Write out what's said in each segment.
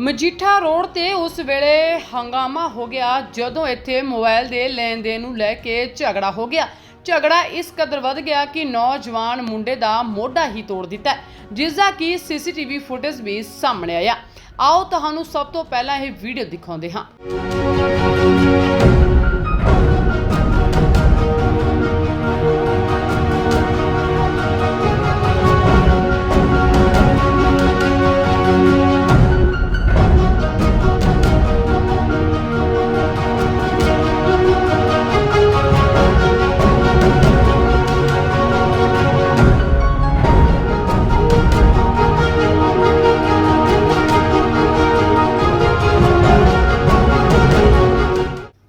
Majitha road ਤੇ ਉਸ ਵੇਲੇ ਹੰਗਾਮਾ ਹੋ ਗਿਆ ਜਦੋਂ ਇੱਥੇ ਮੋਬਾਈਲ ਦੇ ਲੈਣ ਦੇਣ ਨੂੰ ਲੈ ਕੇ ਝਗੜਾ ਹੋ ਗਿਆ। ਝਗੜਾ ਇਸ ਕਦਰ ਵੱਧ ਗਿਆ ਕਿ ਨੌਜਵਾਨ ਮੁੰਡੇ ਦਾ ਮੋਢਾ ਹੀ ਤੋੜ ਦਿੱਤਾ ਜਿਸ ਦਾ ਕਿ ਸੀਸੀਟੀਵੀ ਫੁਟੇਜ ਵੀ ਸਾਹਮਣੇ ਆਇਆ। ਆਓ ਤੁਹਾਨੂੰ ਸਭ ਤੋਂ ਪਹਿਲਾਂ ਇਹ ਵੀਡੀਓ ਦਿਖਾਉਂਦੇ ਹਾਂ।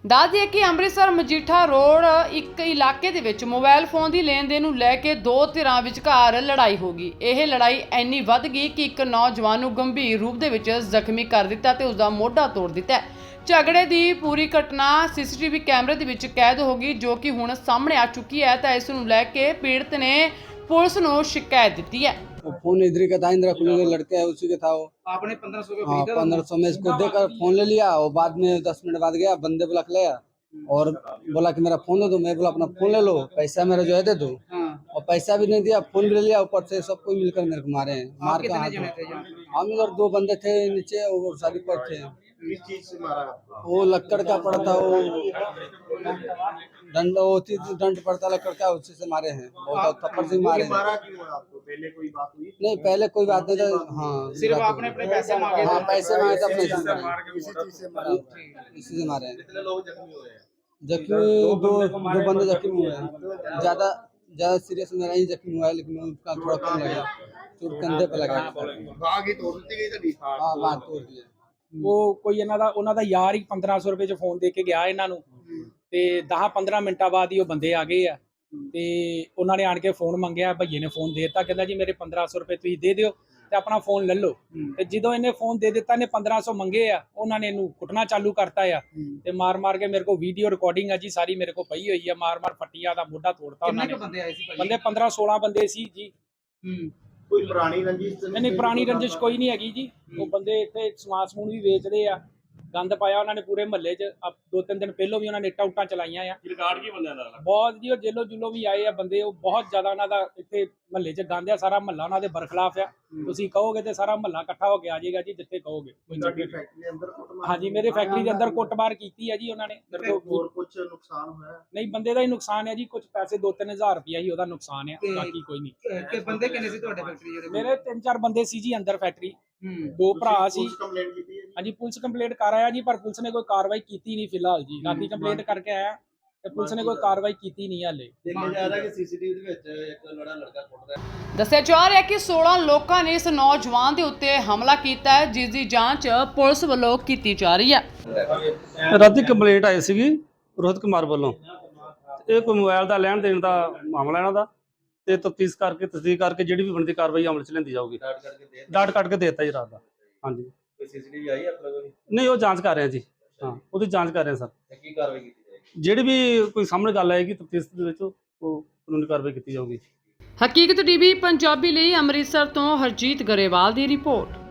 ਦੱਸ ਦਈਏ ਕਿ ਅੰਮ੍ਰਿਤਸਰ ਮਜੀਠਾ ਰੋਡ ਇੱਕ ਇਲਾਕੇ ਦੇ ਵਿੱਚ ਮੋਬਾਈਲ ਫੋਨ ਦੀ ਲੈਣ ਦੇਣ ਨੂੰ ਲੈ ਕੇ ਦੋ ਧਿਰਾਂ ਵਿਚਕਾਰ ਲੜਾਈ ਹੋ ਗਈ। ਇਹ ਲੜਾਈ ਇੰਨੀ ਵੱਧ ਗਈ ਕਿ ਇੱਕ ਨੌਜਵਾਨ ਨੂੰ ਗੰਭੀਰ ਰੂਪ ਦੇ ਵਿੱਚ ਜ਼ਖਮੀ ਕਰ ਦਿੱਤਾ ਤੇ ਉਸ ਦਾ ਮੋਢਾ ਤੋੜ ਦਿੱਤਾ ਝਗੜੇ ਦੀ ਪੂਰੀ ਘਟਨਾ ਸੀਸੀਟੀਵੀ ਕੈਮਰੇ ਦੇ ਵਿੱਚ ਕੈਦ ਹੋ ਗਈ, ਜੋ ਕਿ ਹੁਣ ਸਾਹਮਣੇ ਆ ਚੁੱਕੀ ਹੈ, ਤਾਂ ਇਸ ਨੂੰ ਲੈ ਕੇ ਪੀੜਤ ਨੇ ਪੁਲਿਸ ਨੂੰ ਸ਼ਿਕਾਇਤ ਦਿੱਤੀ ਹੈ। फ़ोन इधर का था इंदिरा कॉलोनी का लड़का है उसी के था वो। आपने पंद्रह सौ हाँ पंद्रह सौ में इसको देकर फ़ोन ले लिया और बाद में दस मिनट बाद गया बंदे बुला के लिया और बोला कि मेरा फ़ोन दे दो मैं बोला अपना फ़ोन ले लो पैसा मेरा जो है दे दो। हाँ। पैसा भी नहीं दिया फ़ोन भी ले लिया ऊपर से सब कोई मिलकर मेरे को मारे हैं मार के हाथ जने हम इधर दो बंदे थे नीचे और सारी पर थे। किस चीज़ से मारा आपको? वो लक्कड़ का पड़ा था वो दंड थी दंड पड़ता लक्कड़ का उसी से मारे हैं। बहुत थप्पड़ से मारे मारा क्यों आपको? पहले कोई बात हुई? नहीं पहले कोई बात नहीं था। हाँ सिर्फ़ आपने अपने पैसे मांगे हाँ पैसे मांगे थे अपने इसी से मारे हैं। जख्मी हैं? जख्मी दो दो बंदे जख्मी हुए हैं। ज़्यादा ज्यादा सीरियस मेरा ही जख्मी हुआ है लेकिन उसका थोड़ा कम लगा चोट कंधे पे लगा बाघ ही तोड़ दी गई थी हाँ बात तोड़ दिया ਉਹ ਕੋਈ ਇਹਨਾਂ ਦਾ ਉਹਨਾਂ ਦਾ ਯਾਰ ਹੀ 1500 ਰੁਪਏ ਚ ਫੋਨ ਦੇ ਕੇ ਗਿਆ ਇਹਨਾਂ ਨੂੰ ਤੇ 10-15 ਮਿੰਟਾਂ ਬਾਅਦ ਹੀ ਉਹ ਬੰਦੇ ਆ ਗਏ ਆ ਤੇ ਉਹਨਾਂ ਨੇ ਆਣ ਕੇ ਫੋਨ ਮੰਗਿਆ ਭਈਏ ਨੇ ਫੋਨ ਦੇਤਾ ਕਹਿੰਦਾ ਜੀ ਮੇਰੇ 1500 ਰੁਪਏ ਤੁਸੀਂ ਦੇ ਦਿਓ ਤੇ ਆਪਣਾ ਫੋਨ ਲੈ ਲਓ। ਤੇ ਜਦੋਂ ਇਹਨੇ ਫੋਨ ਦੇ ਦਿੱਤਾ ਨੇ 1500 ਮੰਗੇ ਆ ਉਹਨਾਂ ਨੇ ਇਹਨੂੰ ਕੁੱਟਣਾ ਚਾਲੂ ਕਰਤਾ ਆ। ਤੇ ਮਾਰ ਮਾਰ ਕੇ ਮੇਰੇ ਕੋਲ ਵੀਡੀਓ ਰਿਕਾਰਡਿੰਗ ਆ ਜੀ ਸਾਰੀ ਮੇਰੇ ਕੋਲ ਪਈ ਹੋਈ ਆ ਮਾਰ ਮਾਰ ਫੱਟੀਆਂ ਦਾ ਮੋਢਾ ਤੋੜਤਾ ਉਹਨਾਂ ਨੇ। ਬੰਦੇ ਆਏ ਸੀ ਬੰਦੇ 15 16 ਬੰਦੇ ਸੀ ਜੀ। ਕੋਈ ਪੁਰਾਣੀ ਰੰਜਿਸ਼ ਨਹੀਂ ਪੁਰਾਣੀ ਰੰਜਿਸ਼ ਕੋਈ ਨਹੀਂ ਹੈਗੀ ਜੀ। ਉਹ ਬੰਦੇ ਇੱਥੇ ਸਮਾਨ ਸਮੂਨ ਵੀ ਵੇਚਦੇ ਆ। ਗੰਦ ਪਾਇਆ ਉਹਨਾਂ ਨੇ ਪੂਰੇ ਮਹੱਲੇ 'ਚ। ਅਬ ਦੋ ਤਿੰਨ ਦਿਨ ਪਹਿਲਾਂ ਵੀ ਉਹਨਾਂ ਨੇ ਇੱਟਾਂ ਉੱਟਾਂ ਚਲਾਈਆਂ ਆ। ਰਿਕਾਰਡ ਕੀ ਬੰਦਿਆਂ ਦਾ? ਬਹੁਤ ਜੀ ਉਹ ਜੇਲੋ ਜੁਲੋ ਵੀ ਆਏ ਆ ਬੰਦੇ ਉਹ ਬਹੁਤ ਜ਼ਿਆਦਾ ਉਹਨਾਂ ਦਾ ਇੱਥੇ ਮਹੱਲੇ 'ਚ ਗੰਦ ਆ ਸਾਰਾ ਮਹੱਲਾ ਉਹਨਾਂ ਦੇ ਬਰਖਲਾਫ ਆ। ਤੁਸੀਂ ਕਹੋਗੇ ਤੇ ਸਾਰਾ ਮਹੱਲਾ ਇਕੱਠਾ ਹੋ ਕੇ ਆ ਜਾਏਗਾ ਜੀ ਜਿੱਥੇ ਕਹੋਗੇ। ਕੋਈ ਚੱਕਰ ਤੁਹਾਡੀ ਨਹੀਂ। ਫੈਕਟਰੀ ਦੇ ਅੰਦਰ ਕੁੱਟਮਾਰ ਹਾਂਜੀ ਮੇਰੇ ਫੈਕਟਰੀ ਦੇ ਅੰਦਰ ਕੁੱਟਮਾਰ ਕੀਤੀ ਹੈ ਜੀ ਉਹਨਾਂ ਨੇ। ਹੋਰ ਕੁਝ ਨੁਕਸਾਨ ਹੋਇਆ? ਨਹੀਂ ਬੰਦੇ ਦਾ ਹੀ ਨੁਕਸਾਨ ਹੈ ਜੀ ਕੁਝ ਪੈਸੇ 2-3000 ਰੁਪਇਆ ਹੀ ਉਹਦਾ ਨੁਕਸਾਨ ਤੇ- ਬਾਕੀ ਕੋਈ ਨਹੀਂ। ਕਿ ਬੰਦੇ ਕਿੰਨੇ ਸੀ ਤੁਹਾਡੇ ਫੈਕਟਰੀ ਜਿਹੜੇ ਮੇਰੇ ਤਿੰਨ ਚਾਰ ਬੰਦੇ ਸੀ ਜੀ ਅੰਦਰ ਫੈਕਟਰੀ ਦੋ ਭਰਾ ਸੀ। ਕੰਪਲੇਂਟ ਕੀਤੀ ਹੈ ਹਾਂਜੀ ਪੁਲਿਸ ਕੰਪਲੇਂਟ ਕਰ ਆਇਆ ਜੀ ਪਰ ਪੁਲਿਸ ਨੇ ਕੋਈ ਕਾਰਵਾਈ ਕੀਤੀ ਨਹੀਂ ਫਿਲਹਾਲ ਜੀ। ਰਾਤੀ ਕੰਪਲੇਂਟ ਕਰਕੇ ਆਇਆ ਤੇ ਪੁਲਿਸ ਨੇ ਕੋਈ ਕਾਰਵਾਈ ਕੀਤੀ ਨਹੀਂ ਹਾਲੇ। ਦੇਖਿਆ ਜਾ ਰਿਹਾ ਕਿ ਸੀਸੀਟੀਵੀ ਦੇ ਵਿੱਚ ਇੱਕ ਲੜਾ ਲੜਕਾ ਕੁੱਟਦਾ ਦੱਸਿਆ ਜਾ ਰਿਹਾ ਹੈ ਕਿ 16 ਲੋਕਾਂ ਨੇ ਇਸ ਨੌਜਵਾਨ ਦੇ ਉੱਤੇ ਹਮਲਾ ਕੀਤਾ ਹੈ ਜਿਸ ਦੀ ਜਾਂਚ ਪੁਲਿਸ ਵੱਲੋਂ ਕੀਤੀ ਜਾ ਰਹੀ ਹੈ। ਰਾਤੀ ਕੰਪਲੇਂਟ ਆਈ ਸੀਗੀ ਰੋਹਿਤ ਕੁਮਾਰ ਵੱਲੋਂ। ਇਹ ਕੋਈ ਮੋਬਾਈਲ ਦਾ ਲੈਣ ਦੇਣ ਦਾ ਮਾਮਲਾ ਇਹਨਾਂ ਦਾ? ਤੇ ਤਫਤੀਸ਼ ਕਰਕੇ ਤਸਦੀਕ ਕਰਕੇ ਜਿਹੜੀ ਵੀ ਬਣਦੀ ਕਾਰਵਾਈ ਅਮਲ ਚ ਲੈਂਦੀ ਜਾਊਗੀ। ਸਟਾਰਟ ਕਰਕੇ ਦੇ ਡਾਟ ਕੱਟ ਕੇ ਦੇਤਾ ਜੀ ਰਾਤ ਦਾ। ਹਾਂਜੀ। ਕੋਈ ਸੀਸੀਟੀਵੀ ਆਈ ਆਪਣੇ ਕੋਲ? ਨਹੀਂ ਉਹ ਜਾਂਚ ਕਰ ਰਹੇ ਆ ਜੀ। ਹਾਂ ਉਹਦੀ ਜਾਂਚ ਕਰ ਰਹੇ ਆ ਸਰ। ਤੇ ਕੀ ਕਾਰਵਾਈ ਕੀਤੀ ਜਾਏਗੀ? ਜਿਹੜੀ ਵੀ ਕੋਈ ਸਾਹਮਣੇ ਗੱਲ ਆਏਗੀ ਤਫਤੀਸ਼ ਦੇ ਵਿੱਚ ਉਹ ਕਾਨੂੰਨੀ ਕਾਰਵਾਈ ਕੀਤੀ ਜਾਊਗੀ। ਹਕੀਕਤ ਟੀਵੀ ਪੰਜਾਬੀ ਲਈ ਅੰਮ੍ਰਿਤਸਰ ਤੋਂ ਹਰਜੀਤ ਗਰੇਵਾਲ ਦੀ ਰਿਪੋਰਟ।